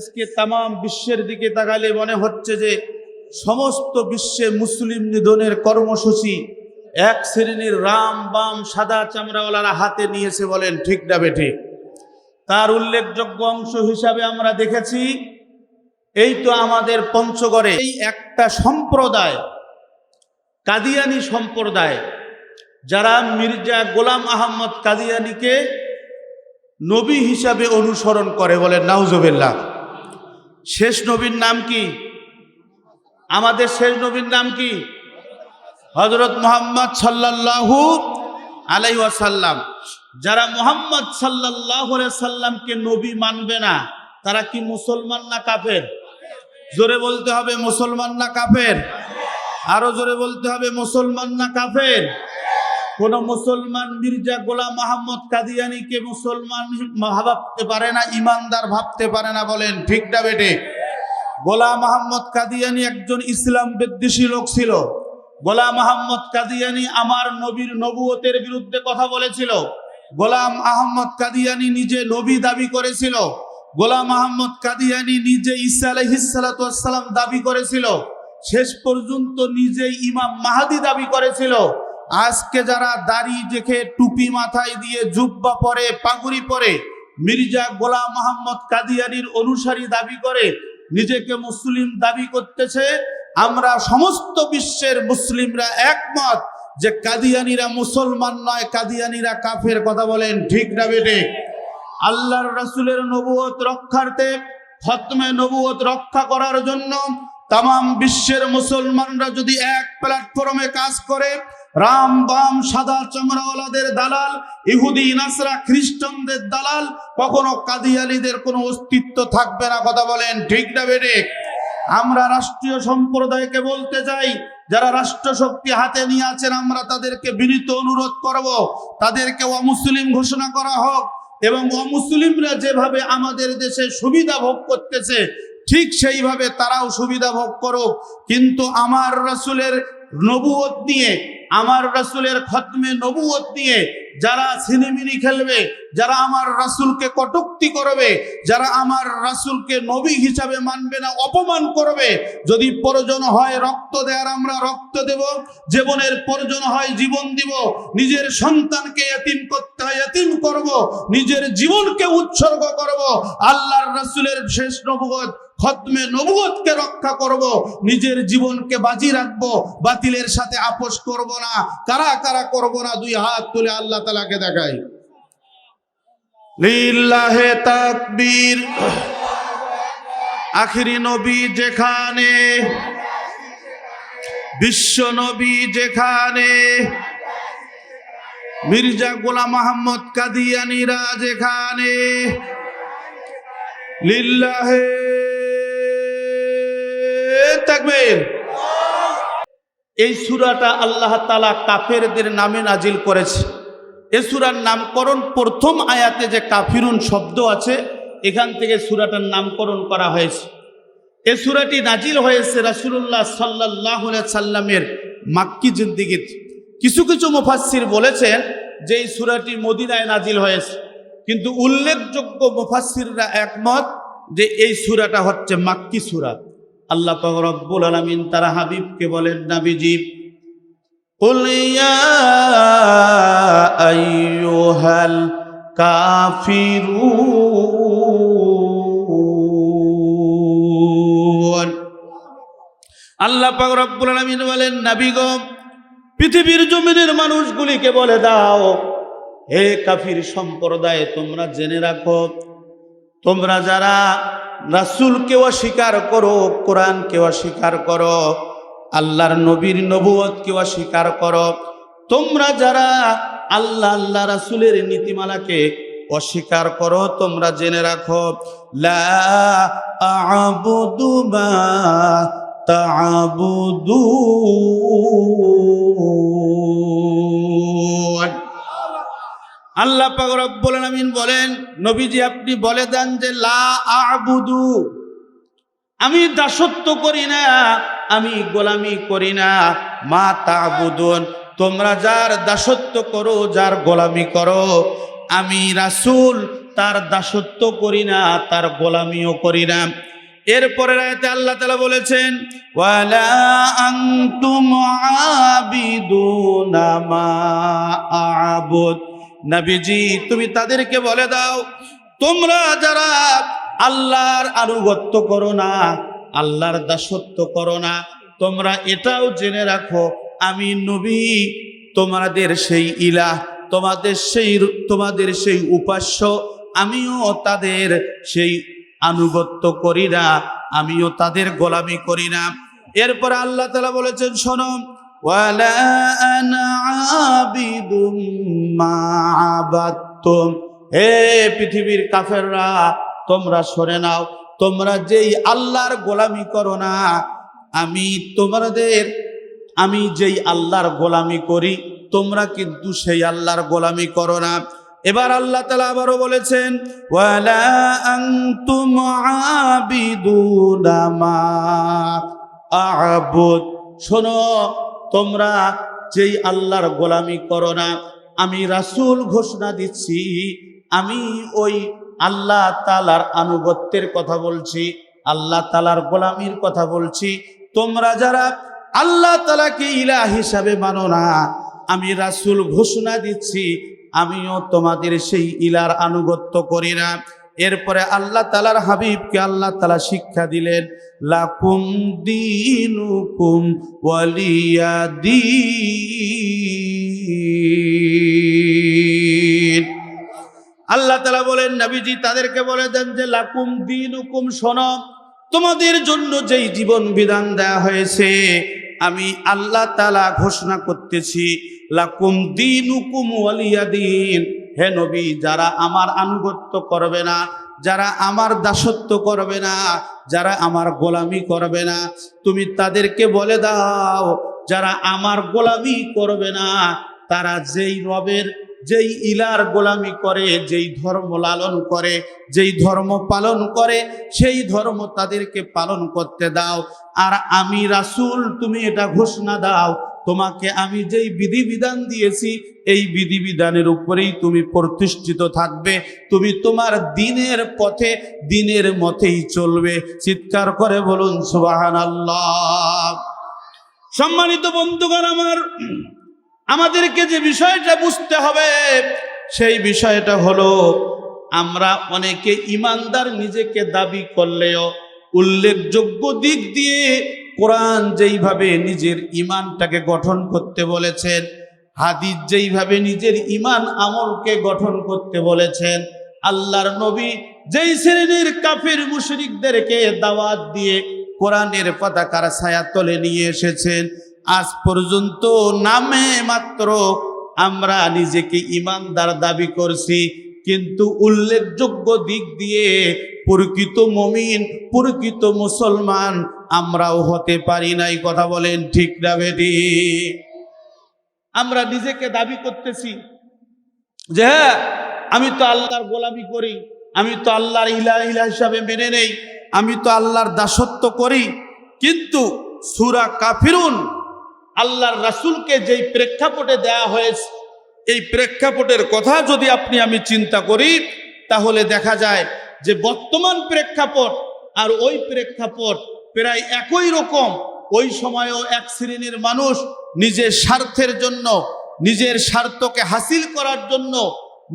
আজকে তাম বিশ্বের দিকে তাকালে মনে হচ্ছে যে সমস্ত বিশ্বে মুসলিম নিধনের কর্মসূচি এক শ্রেণির রাম, বাম, সাদা চামড়াওয়ালারা হাতে নিয়েছে বলেন ঠিক না বেঠিক তার উল্লেখযোগ্য অংশ হিসাবে আমরা দেখেছি, এই তো আমাদের পঞ্চগড়ে এই একটা সম্প্রদায়, কাদিয়ানি সম্প্রদায়, যারা মির্জা গোলাম আহমদ কাদিয়ানিকে নবী হিসাবে অনুসরণ করে বলে নাউজবিল্লাহ। শেষ নবীর নাম কি? আমাদের শেষ নবীর নাম কি? হজরত মোহাম্মদ সাল্লাল্লাহু আলাই ওয়াসাল্লাম। যারা মোহাম্মদ আলাইহি সাল্লামকে নবী মানবে না, তারা কি মুসলমান না কাফের? জোরে বলতে হবে মুসলমান না কাফের? আরও জোরে বলতে হবে মুসলমান না কাফের? কোন মুসলমান মির্জা গোলাম মোহাম্মদ কাদিয়ানিকে মুসলমান ভাবতে পারে না, ইমানদার ভাবতে পারে না বলেন, ঠিক না বেটে গোলাম মোহাম্মদ কাদিয়ানি একজন ইসলাম বিদ্বেষী লোক ছিল। গোলাম আহম্মদ কাদিয়ানি আমার নবীর নবুয়তের বিরুদ্ধে কথা বলেছিল। গোলাম আহম্মদ কাদিয়ানি নিজে নবী দাবি করেছিল। গোলাম আহম্মদ কাদিয়ানি নিজে ঈসা আলহিসাল্লাম দাবি করেছিল। শেষ পর্যন্ত নিজেই ইমাম মাহাদি দাবি করেছিল। আজকে যারা দাড়ি দেখে টুপি মাথায় দিয়ে জুব্বা পরে, পাগুড়ি পরে, মির্জা গোলাম মোহাম্মদ কাদিয়ানির অনুসারী দাবি করে, নিজেকে মুসলিম দাবি করতেছে, আমরা সমস্ত বিশ্বের মুসলিমরা একমত যে কাদিয়ানিরা মুসলমান নয়, কাদিয়ানিরা কাফের। কথা বলেন ঠিক না বেটে আল্লাহর রাসূলের নবুয়ত রক্ষার্থে, খতমে নবুয়ত রক্ষা করার জন্য তাম বিশ্বের মুসলমানরা যদি এক প্ল্যাটফর্মে কাজ করে রাম বাম সাদা চামড়াওয়ালাদের দালাল, ইহুদি, নাসরা, খ্রিস্টানদের দালাল, কখনো কাদিয়ালিদের কোনো অস্তিত্ব থাকবে না, কথা বলেন ঠিক না বেটে আমরা রাষ্ট্রীয় সম্প্রদায়কে বলতে চাই, যারা রাষ্ট্র শক্তি হাতে নিয়ে আছেন, আমরা তাদেরকে বিনীত অনুরোধ করব, তাদেরকে অমুসলিম ঘোষণা করা হোক, এবং অমুসলিমরা যেভাবে আমাদের দেশে সুবিধা ভোগ করতেছে, ঠিক সেইভাবে তারাও সুবিধা ভোগ করুক, কিন্তু আমার রাসূলের নবুয়ত নিয়ে, আমার রাসূলের খতমে নবুয়ত নিয়ে যারা সিনেমিনি খেলবে, যারা আমার রাসূলকে কটুক্তি করবে, যারা আমার রাসুলকে নবী হিসাবে মানবে না, অপমান করবে, যদি প্রয়োজন হয় রক্ত দেওয়ার আমরা রক্ত দেব, জীবনের প্রয়োজন হয় জীবন দিব, নিজের সন্তানকে এতিম করতে হয় এতিম করব, নিজের জীবনকে উৎসর্গ করব, আল্লাহর রাসূলের শেষ নবুয়ত খতমে নবুয়তকে রক্ষা করব, নিজের জীবনকে বাজি রাখব, বাতিলের সাথে আপোষ করব না, কারা কারা করব না, দুই হাত তুলে আল্লাহ তালাকে দেখাই। লিল্লাহে তাকবীর। আখিরি নবী যেখানে, বিশ্ব নবী যেখানে, মির্জা গোলাম আহমদ কাদিয়ানিরা যেখানে, লিল্লাহে এই সুরাটা আল্লাহ তালা কাফেরদের নামে নাজিল করেছে। এ সুরার নামকরণ প্রথম আয়াতে যে কাফিরুন শব্দ আছে, এখান থেকে সুরাটার নামকরণ করা হয়েছে। এ সুরাটি নাজিল হয়েছে রাসুল্লাহ সাল্লাহ সাল্লামের মাক্কি জিন্দিগিত কিছু কিছু মুফাসির বলেছেন যে এই সুরাটি মদিনায় নাজিল হয়েছে। কিন্তু উল্লেখযোগ্য মুফাসিররা একমত যে এই সুরাটা হচ্ছে মাক্কি সুরা। আল্লাহ রব্বুল আলমিন তারা হাবিবকে বলেন, নাবিজি আইহাল কাফিরু আল্লাহ পাক রব্বুল আলমিন বলেন নাবিগম পৃথিবীর জমিনের মানুষগুলিকে বলে দাও, হে কাফির সম্প্রদায়, তোমরা জেনে রাখো, তোমরা যারা রাসূলকে অস্বীকার করো, কোরআনকে অস্বীকার করো, আল্লাহর নবীর নবুয়তকে অস্বীকার করো। তোমরা যারা আল্লাহ আল্লাহ রাসূলের নীতিমালাকে অস্বীকার করো, তোমরা জেনে রাখো, লা আল্লাহ পাক রব্বুল বলেন, নবীজি আপনি বলে দেন যে, লা আ'বুদু, আমি দাসত্ব করি না, আমি গোলামি করি না। মা তা'বুদুন, তোমরা যার দাসত্ব করো, যার গোলামি করো। আমি রাসূল, তার দাসত্ব করি না, তার গোলামিও করি না। এরপরে রায়তে আল্লাহ তালা বলেছেন, ওয়ালা মা আবুদ। নবীজি, তুমি তাদেরকে বলে দাও, তোমরা যারা আল্লাহর আনুগত্য করো না, আল্লাহর দাসত্ব করো না, তোমরা এটাও জেনে রাখো, আমি নবী, তোমাদের সেই ইলাহ, তোমাদের সেই তোমাদের সেই উপাস্য, আমিও তাদের সেই আনুগত্য করি না, আমিও তাদের গোলামি করি না। এরপর আল্লাহ তালা বলেছেন, শোনো ওয়ালা আনা আবিদুম মা আবাদতুম হে পৃথিবীর কাফেররা, তোমরা সরে নাও। তোমরা যেই আল্লাহর গোলামি করো না, আমি তোমাদের, আমি যেই আল্লাহর গোলামি করি, তোমরা কিন্তু সেই আল্লাহর গোলামি করো না। এবার আল্লাহ তালা আবারও বলেছেন শোনো তোমরা যেই আল্লাহর গোলামি করো না, আমি রাসূল ঘোষণা দিচ্ছি, আমি ওই আল্লাহ তালার আনুগত্যের কথা বলছি, আল্লাহ তালার গোলামির কথা বলছি। তোমরা যারা আল্লাহ তালাকে ইলা হিসাবে মানো না, আমি রাসূল ঘোষণা দিচ্ছি, আমিও তোমাদের সেই ইলার আনুগত্য করি না। এরপরে আল্লাহ তালার হাবিবকে আল্লাহ তালা শিক্ষা দিলেন, লাকুম দিনুকুম ওয়ালিয়া দিন। আল্লাহ তালা বলেন, নবীজি তাদেরকে বলে দেন যে, লাকুম দিন হুকুম শোনো, তোমাদের জন্য যেই জীবন বিধান দেয়া হয়েছে, আমি আল্লাহ তালা ঘোষণা করতেছি, লাকুম দিন হুকুম ওয়ালিয়া দিন। হে নবী, যারা আমার আনুগত্য করবে না, যারা আমার দাসত্ব করবে না, যারা আমার গোলামি করবে না, তুমি তাদেরকে বলে দাও, যারা আমার গোলামি করবে না, তারা যেই রবের, যেই ইলার গোলামি করে, যেই ধর্ম লালন করে, যেই ধর্ম পালন করে, সেই ধর্ম তাদেরকে পালন করতে দাও। আর আমি রাসুল, তুমি এটা ঘোষণা দাও তোমাকে আমি যেই বিধিবিধান দিয়েছি, এই বিধিবিধানের উপরেই তুমি প্রতিষ্ঠিত থাকবে। তুমি তোমার দিনের পথে, দিনের মতেই চলবে। চিৎকার করে বলুন সুবাহান আল্লাহ সম্মানিত বন্ধুগণ, আমার, আমাদেরকে যে বিষয়টা বুঝতে হবে, সেই বিষয়টা হলো, আমরা অনেকে ইমানদার নিজেকে দাবি করলেও উল্লেখযোগ্য দিক দিয়ে কোরআন যেইভাবে নিজের ইমানটাকে গঠন করতে বলেছেন, হাদিস যেইভাবে নিজের ইমান আমলকে গঠন করতে বলেছেন, আল্লাহর নবী যেই শ্রেণির কাফের মুশরিকদেরকে দাওয়াত দিয়ে কোরআনের পতাকার ছায়া তলে নিয়ে এসেছেন, আজ পর্যন্ত নামে মাত্র আমরা নিজেকে ইমানদার দাবি করছি। কিন্তু উল্লেখযোগ্য দিক দিয়ে প্রকৃত মমিন, প্রকৃত মুসলমান আমরাও হতে পারি নাই কথা বলেন ঠিক না বেটি? আমরা নিজেকে দাবি করতেছি যে হ্যাঁ আমি তো আল্লাহর গোলামি করি, আমি তো আল্লাহর ইলা ইলা হিসাবে মেনে নেই, আমি তো আল্লাহর দাসত্ব করি, কিন্তু সুরা কাফিরুন আল্লাহর রাসূলকে যেই প্রেক্ষাপটে দেয়া হয়েছে এই প্রেক্ষাপটের কথা যদি আপনি আমি চিন্তা করি, তাহলে দেখা যায় যে বর্তমান প্রেক্ষাপট আর ওই প্রেক্ষাপট প্রায় একই রকম। ওই সময়ও এক শ্রেণির মানুষ নিজের স্বার্থের জন্য, নিজের স্বার্থকে হাসিল করার জন্য,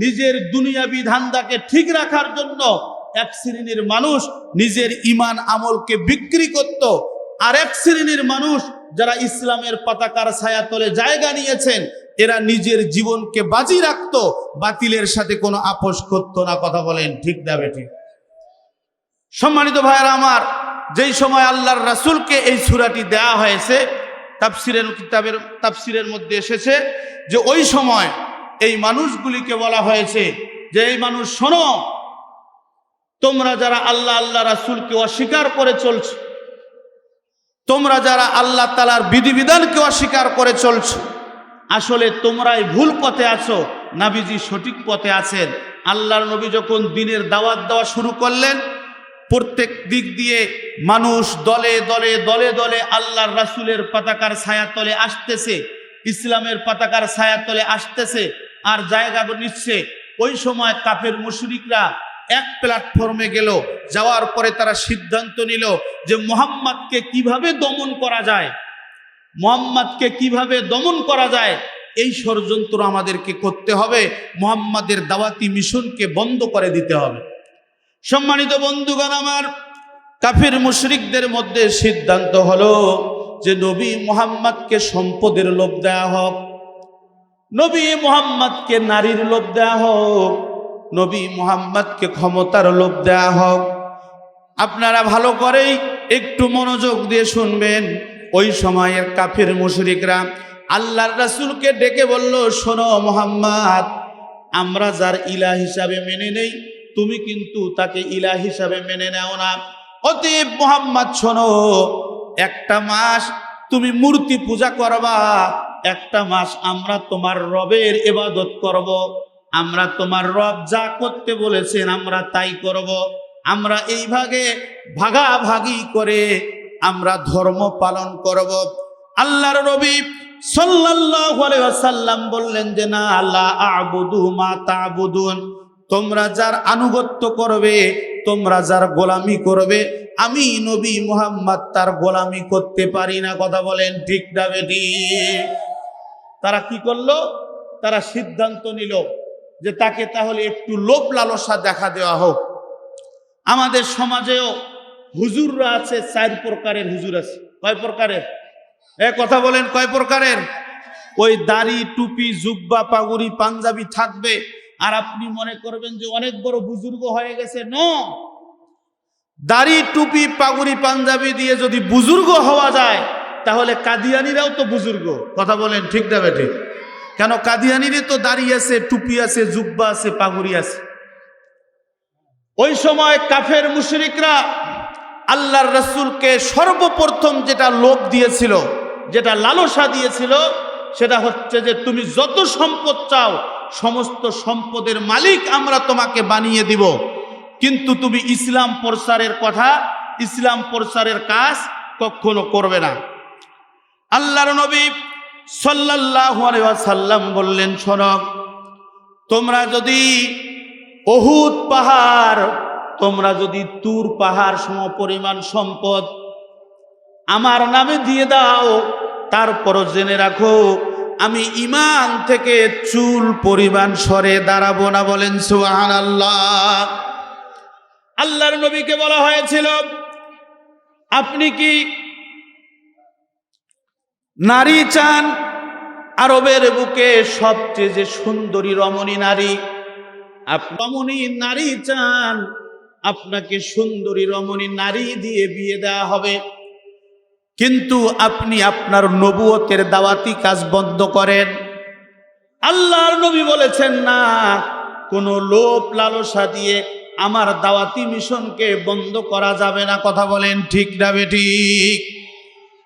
নিজের দুনিয়াবি ধান্দাকে ঠিক রাখার জন্য এক শ্রেণির মানুষ নিজের ইমান আমলকে বিক্রি করত। আর এক শ্রেণির মানুষ যারা ইসলামের পতাকার ছায়াতলে জায়গা নিয়েছেন এরা নিজের জীবনকে বাজি রাখত, বাতিলের সাথে কোনো আপোষ করতো না, কথা বলেন ঠিক দেবে ঠিক সম্মানিত ভাইয়েরা আমার, যেই সময় আল্লাহর রাসুলকে এই সূরাটি দেয়া হয়েছে, তাফসিরের কিতাবের, তাফসিরের মধ্যে এসেছে যে ওই সময় এই মানুষগুলিকে বলা হয়েছে যে, এই মানুষ শোনো, তোমরা যারা আল্লাহ আল্লাহ রাসুলকে অস্বীকার করে চলছো, তোমরা যারা আল্লাহ তালার বিধিবিধানকে অস্বীকার করে চলছো আসলে তোমরাই ভুল পথে আছো। নাবিজি সঠিক পথে আছেন। আল্লাহর নবী যখন দিনের দাওয়াত দেওয়া শুরু করলেন, প্রত্যেক দিক দিয়ে মানুষ দলে দলে দলে দলে আল্লাহর রাসূলের পতাকার ছায়াতলে আসতেছে, ইসলামের পতাকার ছায়াতলে আসতেছে, আর জায়গা নিচ্ছে। ওই সময় কাফের মুশরিকরা এক প্ল্যাটফর্মে গেল, যাওয়ার পরে তারা সিদ্ধান্ত নিল যে মোহাম্মদকে কীভাবে দমন করা যায়। মোহাম্মদকে কীভাবে দমন করা যায়, এই ষড়যন্ত্র আমাদেরকে করতে হবে। মোহাম্মদের দাওয়াতি মিশনকে বন্ধ করে দিতে হবে। সম্মানিত বন্ধুগণ, আমার কাফির মুশরিকদের মধ্যে সিদ্ধান্ত হলো যে নবী মোহাম্মদকে সম্পদের লোভ দেয়া হোক, নবী মোহাম্মদকে নারীর লোভ দেয়া হোক, নবী মোহাম্মদকে ক্ষমতার লোভ দেয়া হোক। আপনারা ভালো করেই একটু মনোযোগ দিয়ে শুনবেন। ওই সময়ের কাফির মুশরিকরা আল্লাহর রাসুলকে ডেকে বলল, শোনো মোহাম্মদ, আমরা যার ইলা হিসাবে মেনে নেই, তুমি কিন্তু তাকে ইলা হিসাবে মেনে নাও না অতএব মোহাম্মদ, শোনো, একটা মাস তুমি মূর্তি পূজা করবা, একটা মাস আমরা তোমার রবের এবাদত করব। আমরা তোমার রব যা করতে বলেছেন আমরা তাই করব। আমরা এই ভাগে ভাগাভাগি করে আমরা ধর্ম পালন করব। আল্লাহর নবী সাল্লাল্লাহু বললেন যে, না আল্লাহ আবুদু মা তাবুদুন। তোমরা যার আনুগত্য করবে, তোমরা যার গোলামি করবে, আমি নবী মুহাম্মদ তার গোলামি করতে পারি না। কথা বলেন ঠিক না বেটি। তারা কি করল? তারা সিদ্ধান্ত নিল যে, তাকে তাহলে একটু লোভ লালসা দেখা দেওয়া হোক। আমাদের সমাজেও হুজুররা আছে, চার প্রকারের হুজুর আছে। কয় প্রকারের? এ, কথা বলেন, কয় প্রকারের? ওই দাড়ি, টুপি, জুব্বা, পাগুড়ি, পাঞ্জাবি থাকবে। আর আপনি মনে করবেন যে অনেক বড় বুজুর্গ হয়ে গেছে, ন। দাড়ি, টুপি, পাগুড়ি, পাঞ্জাবি দিয়ে যদি বুজুর্গ হওয়া যায়, তাহলে কাদিয়ানিরাও তো বুজুর্গ। কথা বলেন, ঠিক না ঠিক কেন কাদিয়ানিরই তো দাড়ি আছে, টুপি আছে, জুব্বা আছে, পাগুড়ি আছে। ওই সময় কাফের মুশরিকরা আল্লাহর রসুলকে সর্বপ্রথম যেটা লোভ দিয়েছিল, যেটা লালসা দিয়েছিল, সেটা হচ্ছে যে তুমি যত সম্পদ চাও, সমস্ত সম্পদের মালিক আমরা তোমাকে বানিয়ে দিব। কিন্তু তুমি ইসলাম প্রসারের কথা, ইসলাম প্রসারের কাজ কখনো করবে না। আল্লাহর নবী সাল্লাল্লাহু আলাইহি ওয়াসাল্লাম বললেন, শোনো, তোমরা যদি অহুদ পাহাড় তোমরা যদি তুর পাহাড় সম পরিমাণ সম্পদ আমার নামে দিয়ে দাও, তারপরও জেনে রাখো, আমি ইমান থেকে চুল পরিমাণ সরে দাঁড়াবো না বলেন সুহান আল্লাহ আল্লাহর নবীকে বলা হয়েছিল, আপনি কি নারী চান? আরবের বুকে সবচেয়ে যে সুন্দরী রমণী নারী রমণী নারী চান? আপনাকে সুন্দরী রমণী নারী দিয়ে বিয়ে দেওয়া হবে। কিন্তু আপনি আপনার নবুয়তের দাওয়াতি কাজ বন্ধ করেন। আল্লাহর নবী বলেছেন, না, কোনো লোভ লালসা দিয়ে আমার দাওয়াতি মিশনকে বন্ধ করা যাবে না। কথা বলেন ঠিক না বেঠিক